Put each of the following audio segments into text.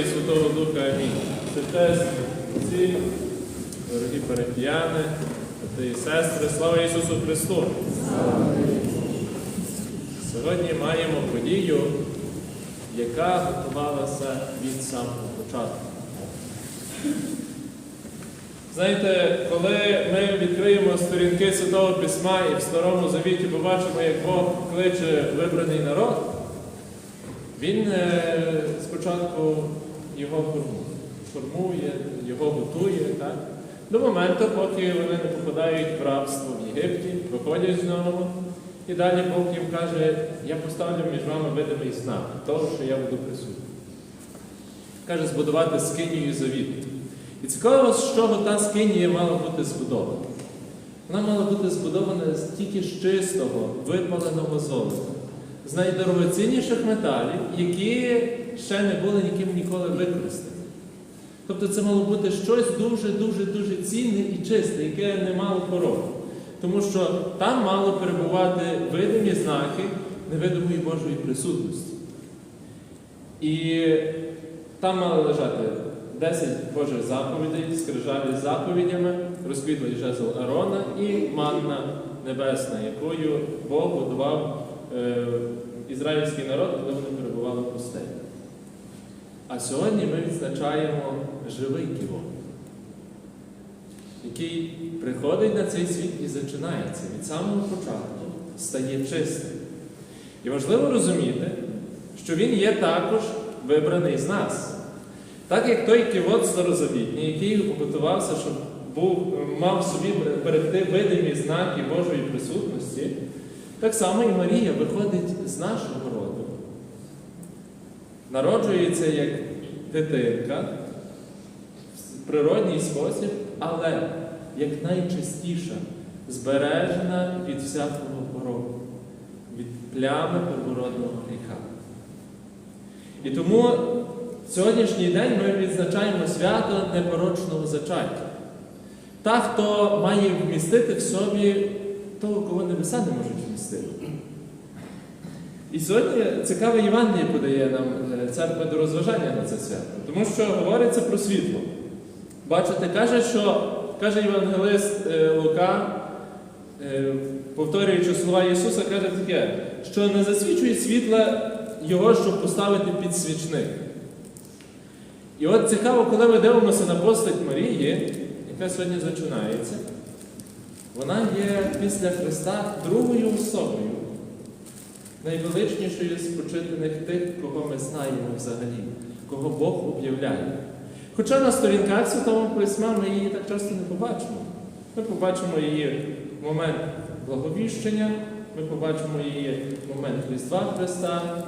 і Святого Духа. Амінь. Святе Отці, дорогі парапіяни, брати і сестри, слава Ісусу Христу! Сьогодні маємо подію, яка готувалася від самого початку. Знаєте, коли ми відкриємо сторінки Святого Письма і в Старому Завіті побачимо, як Бог кличе вибраний народ, він е, спочатку його формує, формує, його готує, так? до моменту, поки вони не попадають в рабство в Єгипті, виходять з нього, і далі Бог їм каже, я поставлю між вами видимий знак того, що я буду присутній. Каже, збудувати скинію завіту. І цікаво, з чого та скинія мала бути збудована. Вона мала бути збудована тільки з чистого, випаленого золота, з найдорогоцінніших металів, які ще не були ніким ніколи використані. Тобто це мало бути щось дуже-дуже дуже цінне і чисте, яке не мало пороку. Тому що там мало перебувати видимі знаки невидимої Божої присутності. І там мали лежати 10 Божих заповідей, скрижалі з заповідями, розквітлий жезл Арона і манна небесна, якою Бог годував е, ізраїльський народ, коли вони перебували в пустелі. А сьогодні ми відзначаємо живий ківок, який приходить на цей світ і зачинається від самого початку, стає чистим. І важливо розуміти, що він є також вибраний з нас. Так як той кивот старозавітній, який готувався, щоб був, мав собі берегти видимі знаки Божої присутності, так само і Марія виходить з нашого роду. Народжується як дитинка в природній спосіб, але як найчистіша, збережена від всякого пороку, від плями первородного гріха. І тому в сьогоднішній день ми відзначаємо свято непорочного зачаття. Та, хто має вмістити в собі того, кого небеса не можуть вмістити. І сьогодні цікаве Євангеліє подає нам е, церква до розважання на це свято, тому що говориться про світло. Бачите, каже, що каже Євангелист е, Лука, е, повторюючи слова Ісуса, каже таке, що не засвічує світла Його, щоб поставити під свічник. І от цікаво, коли ми дивимося на постать Марії, яка сьогодні зачинається, вона є після Христа другою особою, найвеличнішою з почитаних тих, кого ми знаємо взагалі, кого Бог об'являє. Хоча на сторінках Святого Письма ми її так часто не побачимо. Ми побачимо її в момент благовіщення, ми побачимо її в момент Різдва Христа,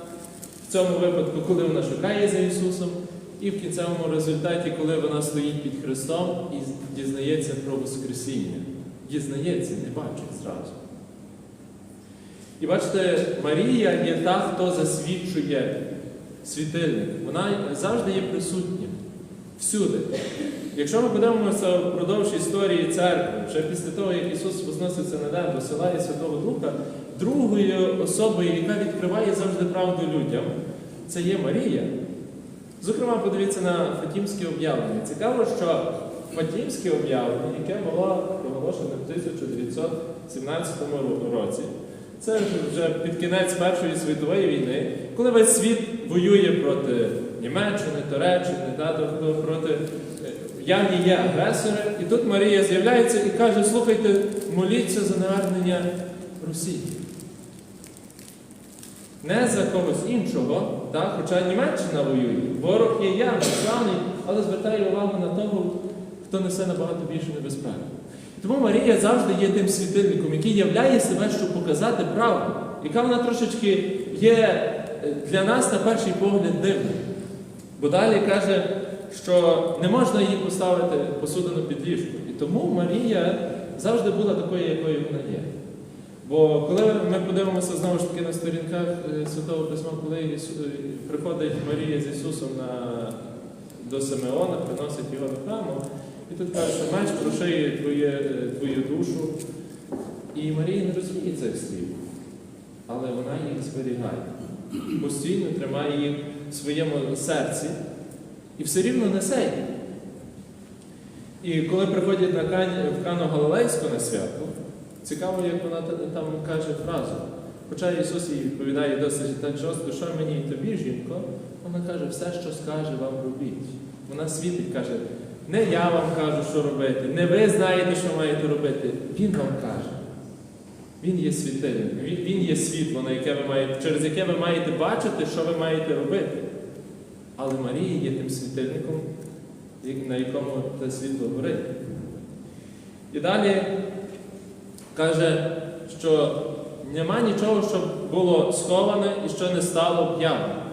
в цьому випадку, коли вона шукає за Ісусом, і в кінцевому результаті, коли вона стоїть під Христом і дізнається про Воскресіння. Дізнається, не бачить зразу. І бачите, Марія є та, хто засвідчує світильник. Вона завжди є присутня. Всюди. Якщо ми подивимося впродовж історії церкви, вже після того, як Ісус возноситься на небо, посилає Святого Духа, другою особою, яка відкриває завжди правду людям, це є Марія. Зокрема, подивіться на Фатімське об'явлення. Цікаво, що Фатімське об'явлення, яке було проголошене в 1917 році, це вже під кінець Першої світової війни, коли весь світ воює проти Німеччини, Туреччини, да, проти явні є агресори. І тут Марія з'являється і каже, слухайте, моліться за навернення Росії. Не за когось іншого, так? хоча Німеччина воює, ворог є явний, славний, але звертає увагу на того, хто несе набагато більше небезпеки. Тому Марія завжди є тим світильником, який являє себе, щоб показати правду, яка вона трошечки є для нас на перший погляд дивною. Бо далі каже, що не можна її поставити посудину під ліжко. І тому Марія завжди була такою, якою вона є. Бо коли ми подивимося знову ж таки на сторінках Святого Письма, коли Ісу... приходить Марія з Ісусом на... до Симеона, приносить його до храму, і тут каже, що меч прошиє твоє, твою душу. І Марія не розуміє цих слів, але вона їх зберігає, постійно тримає їх в своєму серці. І все рівно несе їх. І коли приходять на Кані, в Кану Галилейську на свято, цікаво, як вона там каже фразу. Хоча Ісус їй відповідає досить так жорстко, що мені і тобі, жінко, вона каже, все, що скаже, вам робіть. Вона світить, каже, не я вам кажу, що робити, не ви знаєте, що маєте робити. Він вам каже. Він є світильник, він, є світло, на яке ви маєте, через яке ви маєте бачити, що ви маєте робити. Але Марія є тим світильником, на якому те світло горить. І далі каже, що нема нічого, що було сховане і що не стало об'явлено.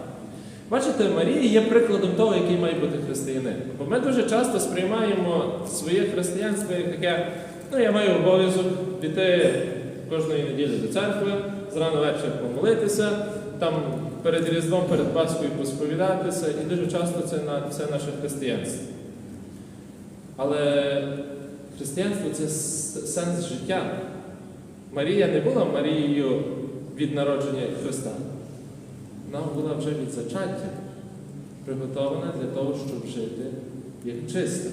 Бачите, Марія є прикладом того, який має бути християнин. Бо ми дуже часто сприймаємо своє християнство як таке, ну я маю обов'язок піти кожної неділі до церкви, зрано вечір помолитися, там перед Різдвом, перед Пасхою посповідатися, і дуже часто це це наше християнство. Але християнство це сенс життя. Марія не була Марією від народження Христа. Вона була вже від зачаття, приготована для того, щоб жити як чиста.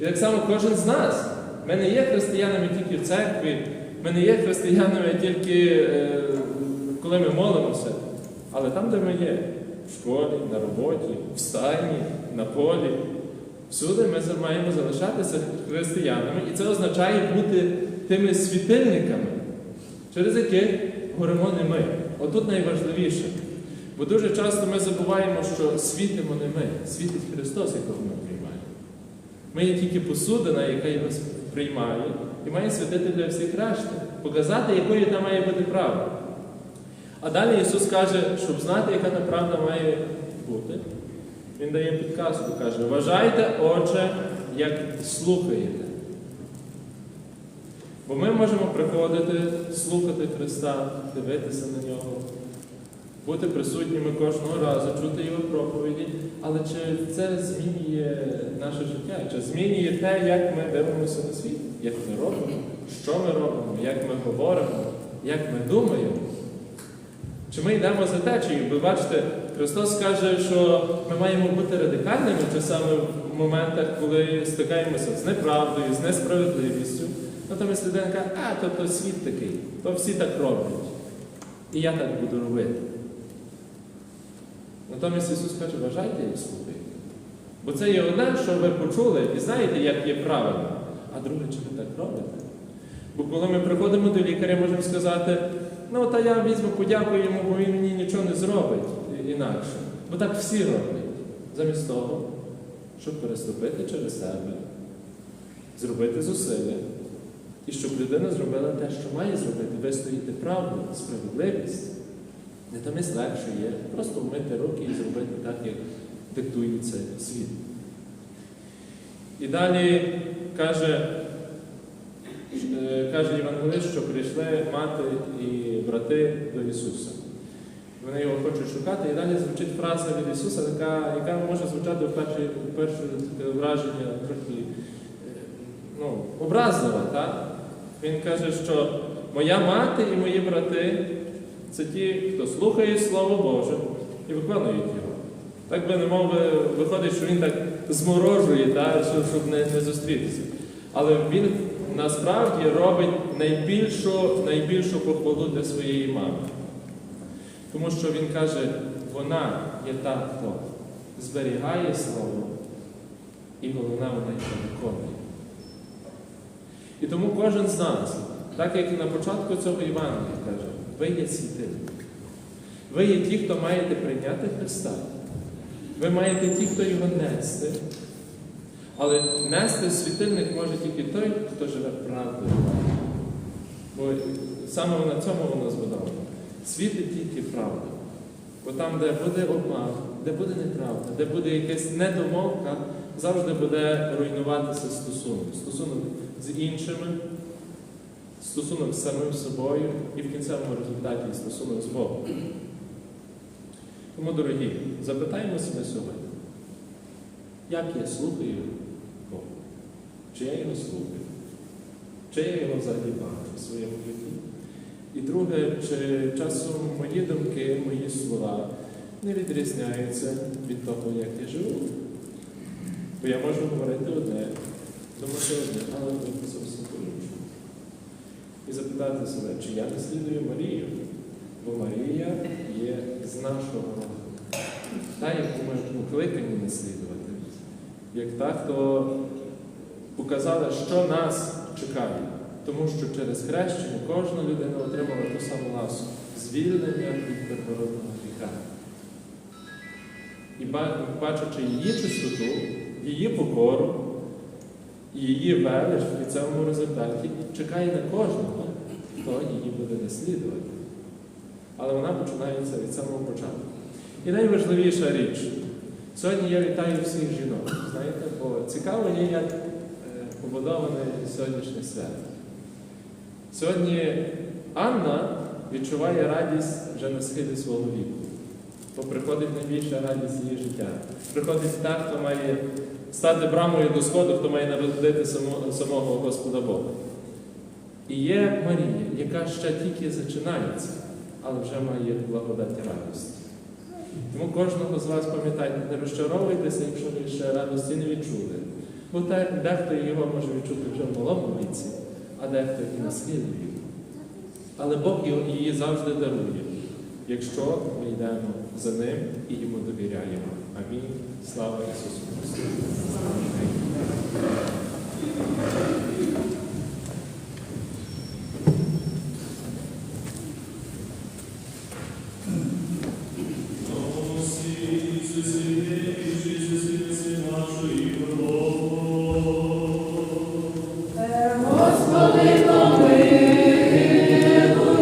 І так само кожен з нас. Ми не є християнами тільки в церкві, ми не є християнами тільки е, коли ми молимося, але там, де ми є, в школі, на роботі, в стайні, на полі, всюди ми маємо залишатися християнами, і це означає бути тими світильниками, через яких горимо не ми. Отут найважливіше. Бо дуже часто ми забуваємо, що світимо не ми, світить Христос, якого ми приймаємо. Ми є тільки посудина, яка його приймає, і має світити для всіх решти, показати, якою там має бути правда. А далі Ісус каже, щоб знати, яка та правда має бути, Він дає підказку, каже, вважайте, Отче, як слухаєте. Бо ми можемо приходити, слухати Христа, дивитися на нього, бути присутніми кожного разу, чути Його проповіді, але чи це змінює наше життя? Чи змінює те, як ми дивимося на світ, як ми робимо, що ми робимо, як ми говоримо, як ми думаємо? Чи ми йдемо за течією? Бо бачите, Христос каже, що ми маємо бути радикальними часами в моментах, коли стикаємося з неправдою, з несправедливістю. Натомість людина каже, а то, то світ такий, то всі так роблять. І я так буду робити. Натомість Ісус каже, вважайте, як слухаєте. Бо це є одне, що ви почули і знаєте, як є правильно, а друге, чи ви так робите. Бо коли ми приходимо до лікаря, можемо сказати, ну та я візьму, подякую йому, бо він мені нічого не зробить інакше. Бо так всі роблять. Замість того, щоб переступити через себе, зробити зусилля, і щоб людина зробила те, що має зробити, вистояти правду, справедливість. Натомість легше є просто вмити руки і зробити так, як диктує цей світ. І далі каже, е, каже Євангелист, що прийшли мати і брати до Ісуса. Вони його хочуть шукати, і далі звучить фраза від Ісуса, яка, яка може звучати в перше, в перше враження трохи е, ну, образлива. Він каже, що моя мати і мої брати це ті, хто слухає Слово Боже і виконують його. Так би не мов би, виходить, що він так зморожує, так, щоб, не, не зустрітися. Але він насправді робить найбільшу, найбільшу похвалу для своєї мами. Тому що він каже, вона є та, хто зберігає слово, і головне, вона його виконує. І тому кожен з нас, так як і на початку цього Євангелія каже, ви є світильник. Ви є ті, хто маєте прийняти Христа. Ви маєте ті, хто його нести. Але нести світильник може тільки той, хто живе правдою. Бо саме на цьому воно збудовано. Світить тільки правда. Бо там, де буде обман, де буде неправда, де буде якась недомовка, завжди буде руйнуватися стосунок. Стосунок з іншими, стосунок з самим собою і в кінцевому результаті стосунок з Богом. Тому, дорогі, запитаємо себе сьогодні, як я слухаю Бога? Чи я його слухаю? Чи я його взагалі бачу в своєму житті? І друге, чи часом мої думки, мої слова не відрізняються від того, як я живу? Бо я можу говорити одне, думати одне, але зовсім по-іншому. І запитати себе, чи я наслідую Марію? Бо Марія є з нашого роду. Та, яку ми покликані наслідувати. Як та, хто показала, що нас чекає. Тому що через хрещення кожна людина отримала ту саму ласку звільнення від первородного гріха. І ба- бачачи її чистоту, її покору, її велич в кінцевому результаті чекає на кожного, хто її буде наслідувати. Але вона починається від самого початку. І найважливіша річ. Сьогодні я вітаю всіх жінок, знаєте, бо цікаво є, як е, побудоване сьогоднішнє свято. Сьогодні Анна відчуває радість вже на схилі свого віку, бо приходить найбільша радість її життя. Приходить та, хто має стати брамою до сходу, хто має народити само- самого Господа Бога. І є Марія, яка ще тільки зачинається, але вже має благодаті радості. Тому кожного з вас пам'ятайте, не розчаровуйтеся, якщо ви ще радості не відчули. Бо те- дехто його може відчути вже в малому віці, а дехто і на схилі. Але Бог її завжди дарує, якщо ми йдемо за ним і йому довіряємо. Амінь. Слава Ісусу Христу.